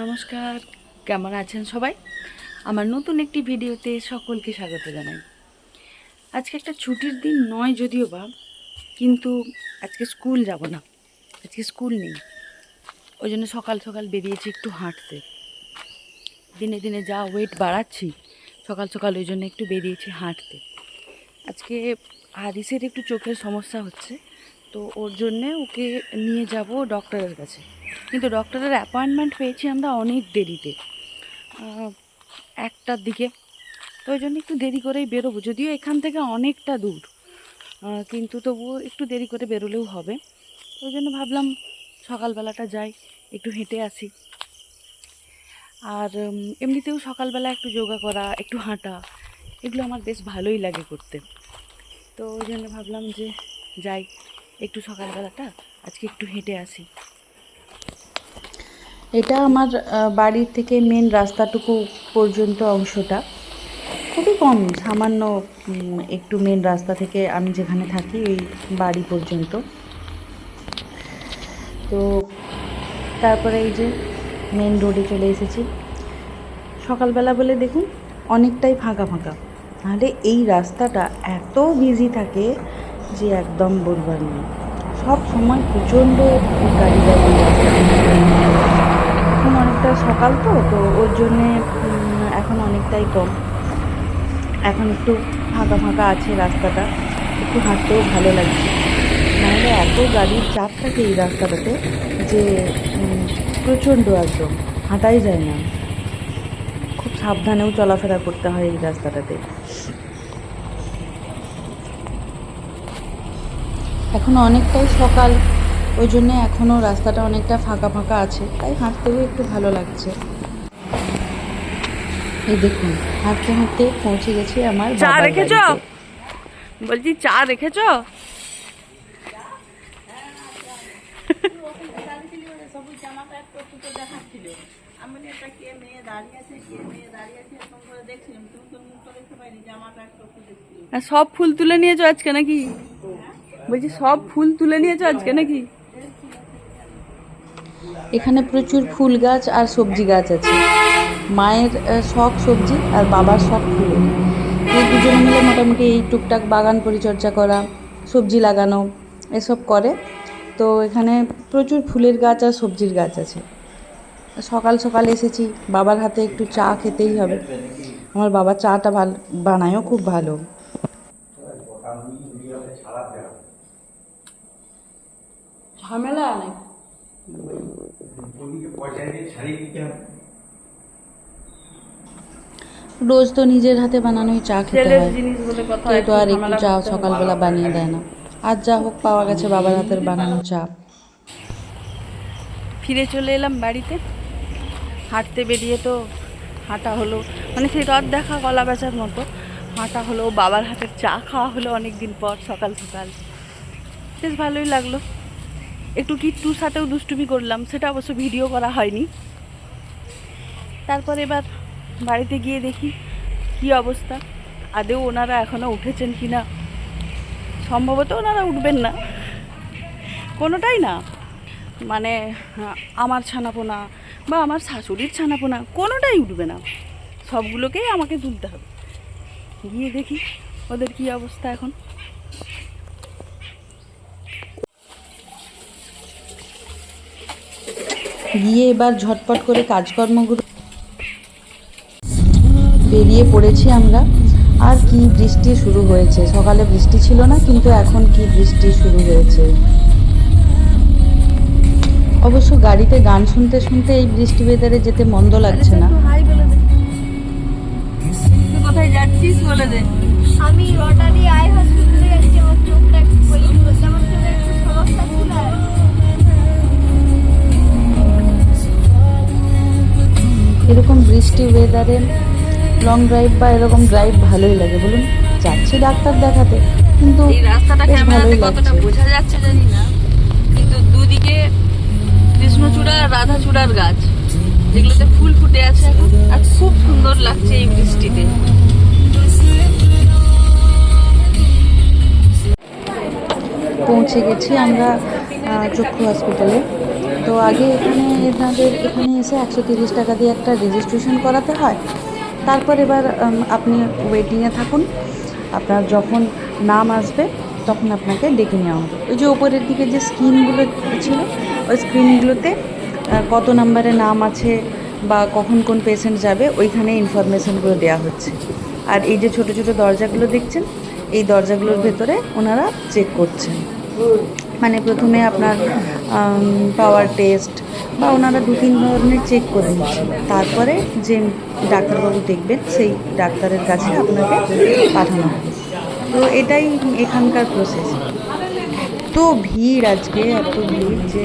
নমস্কার, কেমন আছেন সবাই? আমার নতুন একটি ভিডিওতে সকলকে স্বাগত জানাই। আজকে একটা ছুটির দিন নয় যদিও বা, কিন্তু আজকে স্কুল যাব না। আজকে স্কুল নেই। ওই জন্য সকাল সকাল বেরিয়েছি একটু হাঁটতে। দিনে দিনে যা ওয়েট বাড়াচ্ছি, সকাল সকাল ওই জন্য একটু বেরিয়েছি হাঁটতে। আজকে হারিসের একটু চোখের সমস্যা হচ্ছে। তো ওর জন্যে ওকে নিয়ে যাব ডক্টরের কাছে। কিন্তু ডক্টরের অ্যাপয়েন্টমেন্ট পেয়েছি আমরা অনেক দেরিতে। একটার দিকে। তো ওই জন্য একটু দেরি করেই বেরোবো। যদিও এখান থেকে অনেকটা দূর। কিন্তু তবুও একটু দেরি করে বেরোলেও হবে। ওই জন্য ভাবলাম সকালবেলাটা যাই, একটু হেঁটে আসি। আর এমনিতেও সকালবেলা একটু যোগা করা, একটু হাঁটা, এগুলো আমার বেশ ভালোই লাগে করতে। তো ওই জন্য ভাবলাম যে যাই। একটু সকালবেলাটা, আজকে একটু হেঁটে আসি। এটা আমার বাড়ির থেকে মেন রাস্তাটুকু পর্যন্ত অংশটা। খুবই কম, সামান্য একটু মেন রাস্তা থেকে আমি যেখানে থাকি ওই বাড়ি পর্যন্ত। তো তারপরে এই যে মেন রোডে চলে এসেছি। সকালবেলা বলে দেখুন, অনেকটাই ফাঁকা ফাঁকা। নাহলে এই রাস্তাটা এত বিজি থাকে যে একদম বলবার নেই সব সময় প্রচণ্ড গাড়ি গাড়ি এখন অনেকটা সকাল তো তো ওর জন্যে এখন অনেকটাই কম। এখন একটু ফাঁকা ফাঁকা আছে রাস্তাটা, একটু হাঁটতেও ভালো লাগছে। নাহলে এত গাড়ির চাপ থাকে এই রাস্তাটাতে যে প্রচণ্ড একদম, হাঁটাই যায় না। খুব সাবধানেও চলাফেরা করতে হয় এই রাস্তাটাতে। এখন অনেকটাই সকাল ওই জন্যে এখনও রাস্তাটা অনেকটা ফাঁকা ফাঁকা আছে তাই হাঁটতেও একটু ভালো লাগছে। এই দেখুন হাঁটতে হাঁটতে পৌঁছে গেছি আমার চা রেখেছ? বলছি চা রেখেছ? আর সব ফুল তুলে নিয়েছো আজকে নাকি? বলছি, সব ফুল তুলে নিয়েছো আজকে নাকি? এখানে প্রচুর ফুল গাছ আর সবজি গাছ আছে। মায়ের শখ সবজি আর বাবার শখ ফুল। এই দুজনে মিলে মোটামুটি এই টুকটাক বাগান পরিচর্যা করা, সবজি লাগানো, এসব করে। তো এখানে প্রচুর ফুলের গাছ আর সবজির গাছ আছে। সকাল সকাল এসেছি, বাবার হাতে একটু চা খেতেই হবে। আমার বাবা চাটা ভালো, বানায়ও খুব ভালো। ঝামেলা অনেক রোজ তো নিজের হাতে বানানোই চা খেতে হয়। কেউ তো আর একটু চা সকালবেলা বানিয়ে দেয় না। আজ যা হোক পাওয়া গেছে বাবার হাতের বানানো চা। ফিরে চলে এলাম বাড়িতে। হাঁটতে বেরিয়ে তো হাঁটা হলো। মানে সেই রথ দেখা গলা বেচার মতো। হাঁটা হলো বাবার হাতের চা খাওয়া হলো অনেক দিন পর সকাল সকাল। বেশ ভালোই লাগল। একটু কিট্টুর সাথেও দুষ্টুমি করলাম, সেটা অবশ্য ভিডিও করা হয়নি। তারপর এবার বাড়িতে গিয়ে দেখি কি অবস্থা। আদেও ওনারা এখনও উঠেছেন কি না সম্ভবত ওনারা উঠবেন না। কোনোটাই না। মানে আমার ছানাপোনা বা আমার শাশুড়ির ছানাপোনা, কোনোটাই উঠবে না। সবগুলোকেই আমাকে তুলতে হবে। গিয়ে দেখি ওদের কি অবস্থা এখন। গিয়ে এবার ঝটপট করে কাজকর্মগুলো বেরিয়ে পড়েছি আমরা। আর কি বৃষ্টি শুরু হয়েছে? সকালে বৃষ্টি ছিল না, কিন্তু এখন কি বৃষ্টি শুরু হয়েছে? অবশ্য গাড়িতে গান শুনতে শুনতে এই বৃষ্টি ওয়েদারে যেতে মন্দ লাগছে না। কোথায় যাচ্ছিস বলে দে। এরকম বৃষ্টি ওয়েদারে লং ড্রাইভ বা এরকম ড্রাইভ ভালোই লাগে বলুন। যাচ্ছি ডাক্তার দেখাতে কিন্তু এই রাস্তাটা ক্যামেরাতে কতটা বোঝা যাচ্ছে জানি না কিন্তু দুদিকে কৃষ্ণচূড়া আর রাধাচূড়ার গাছ যেগুলোতে ফুল ফুটে আছে এখন আর খুব সুন্দর লাগছে এই বৃষ্টিতে। পৌঁছে গেছি আমরা চক্ষু হসপিটালে তো আগে এখানে এনাদের এখানে এসে একশো তিরিশ টাকা দিয়ে একটা রেজিস্ট্রেশন করাতে হয়। তারপর এবার আপনি ওয়েটিংয়ে থাকুন। আপনার যখন নাম আসবে, তখন আপনাকে ডেকে নেওয়া হবে। ওই যে ওপরের দিকে যে স্ক্রিনগুলো ছিল, ওই স্ক্রিনগুলোতে কত নাম্বারে নাম আছে বা কখন কোন পেশেন্ট যাবে, ওইখানে ইনফরমেশনগুলো দেওয়া হচ্ছে। আর এই যে ছোট ছোট দরজাগুলো দেখছেন, এই দরজাগুলোর ভেতরে ওনারা চেক করছেন। মানে প্রথমে আপনার পাওয়ার টেস্ট বা ওনারা দু, তিন ধরনের চেক করে নিচ্ছেন তারপরে যে ডাক্তারবাবু দেখবেন, সেই ডাক্তারের কাছে আপনাকে পাঠানো হবে। তো এটাই এখানকার প্রসেস তো ভিড় আজকে, এত ভিড় যে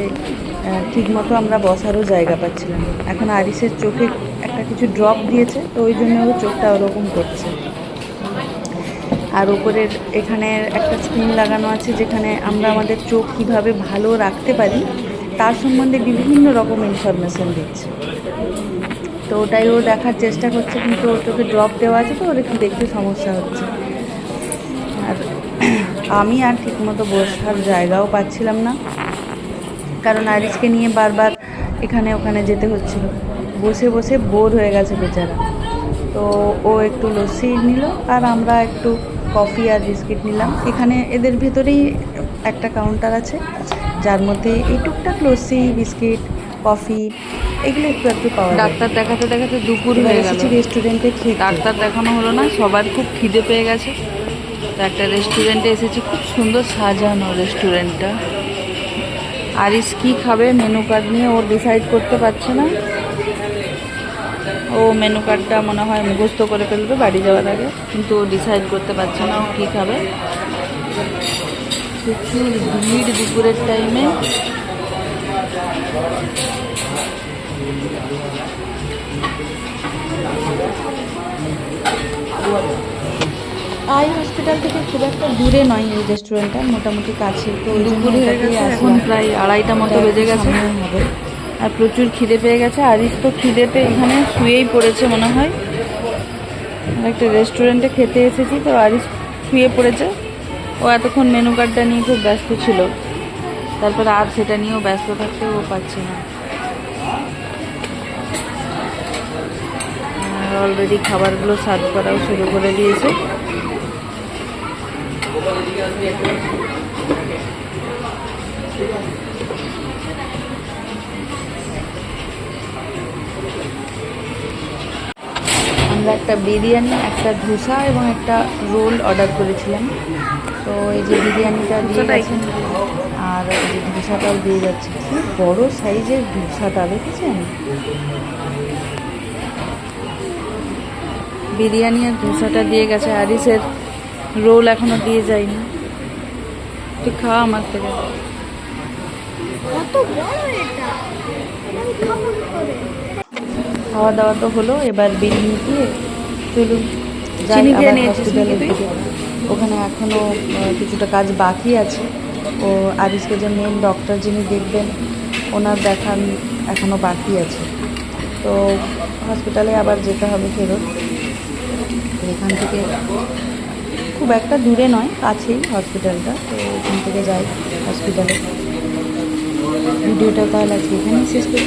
ঠিকমতো আমরা বসারও জায়গা পাচ্ছিলাম। এখন আরিসের চোখে একটা কিছু ড্রপ দিয়েছে, তো ওই জন্য ও চোখটা ওরকম করছে। আর ওপরের এখানে একটা স্ক্রিন লাগানো আছে যেখানে আমরা আমাদের চোখ কীভাবে ভালো রাখতে পারি, তার সম্বন্ধে বিভিন্ন রকম ইনফরমেশন দিচ্ছে। তো ওটাই ও দেখার চেষ্টা করছে, কিন্তু ওর চোখে ড্রপ দেওয়া আছে তো, ওর একটু দেখতে সমস্যা হচ্ছে। আর আমি আর ঠিকমতো বসার জায়গাও পাচ্ছিলাম না, কারণ আরিসকে নিয়ে বারবার এখানে ওখানে যেতে হচ্ছিল। বসে বসে বোর হয়ে গেছে বেচারা। তো ও একটু লস্যি নিল আর আমরা একটু কফি আর বিস্কিট নিলাম। এখানে এদের ভেতরেই একটা কাউন্টার আছে যার মধ্যে এই টুকটাক লস্যি বিস্কিট কফি এগুলো একটু একটু পাওয়া ডাক্তার দেখাতে দেখাতে দুপুর হয়ে গেছে রেস্টুরেন্টে খেতে। ডাক্তার দেখানো হলো না সবার খুব খিদে পেয়ে গেছে। তো একটা রেস্টুরেন্টে এসেছি খুব সুন্দর সাজানো রেস্টুরেন্টটা আরিস কি খাবে মেনু কার্ড নিয়ে ও ডিসাইড করতে পারছে না। ও মেনু কার্ডটা মনে হয় মুখস্থ করে ফেলবে বাড়ি যাওয়ার আগে। কিন্তু ও ডিসাইড করতে পারছে না ও কী খাবে। প্রচুর ভিড় দুপুরের টাইমে আই হসপিটাল থেকে খুব একটা দূরে নয় এই রেস্টুরেন্টটা মোটামুটি কাছে। তো দুপুর এখন প্রায় আড়াইটা মতো বেজে গেছে। হবে। আর প্রচুর খিদে পেয়ে গেছে। আরিস তো খিদেতে এখানে শুয়েই পড়েছে মনে হয়। একটা রেস্টুরেন্টে খেতে এসেছি, তো আরিস শুয়ে পড়েছে। ও এতক্ষণ মেনু কার্ডটা নিয়ে খুব ব্যস্ত ছিল। তারপরে আর সেটা নিয়েও ব্যস্ত থাকতে ও পাচ্ছে না। অলরেডি খাবারগুলো সার্ভ করাও শুরু করে দিয়েছে। আমরা একটা বিরিয়ানি একটা ধোসা এবং একটা রোল অর্ডার করেছিলাম। তো এই যে বিরিয়ানিটা দিয়ে গেছেন আর এই যে ধোসাটাও দিয়ে যাচ্ছে। কি বড় সাইজের ধোসাটা দেখেছেন? বিরিয়ানি আর ধোসাটা দিয়ে গেছে। আরিসের রোল এখনও দিয়ে যায়নি। তুই খাওয়া আমার থেকে। কত বড় এটা! খাওয়া দাওয়া তো হলো এবার বিল মিটিয়ে চলুন যাই হসপিটালের দিকে। ওখানে এখনও কিছুটা কাজ বাকি আছে। ও আরিসকে যে মেন ডক্টর যিনি দেখবেন ওনার দেখান এখনও বাকি আছে। তো হসপিটালে আবার যেতে হবে ফেরত। এখান থেকে খুব একটা দূরে নয় কাছেই হসপিটালটা তো ওখান থেকে যাই হসপিটালে ভিডিওটা তাহলে আজকে এখানেই শেষ করছি।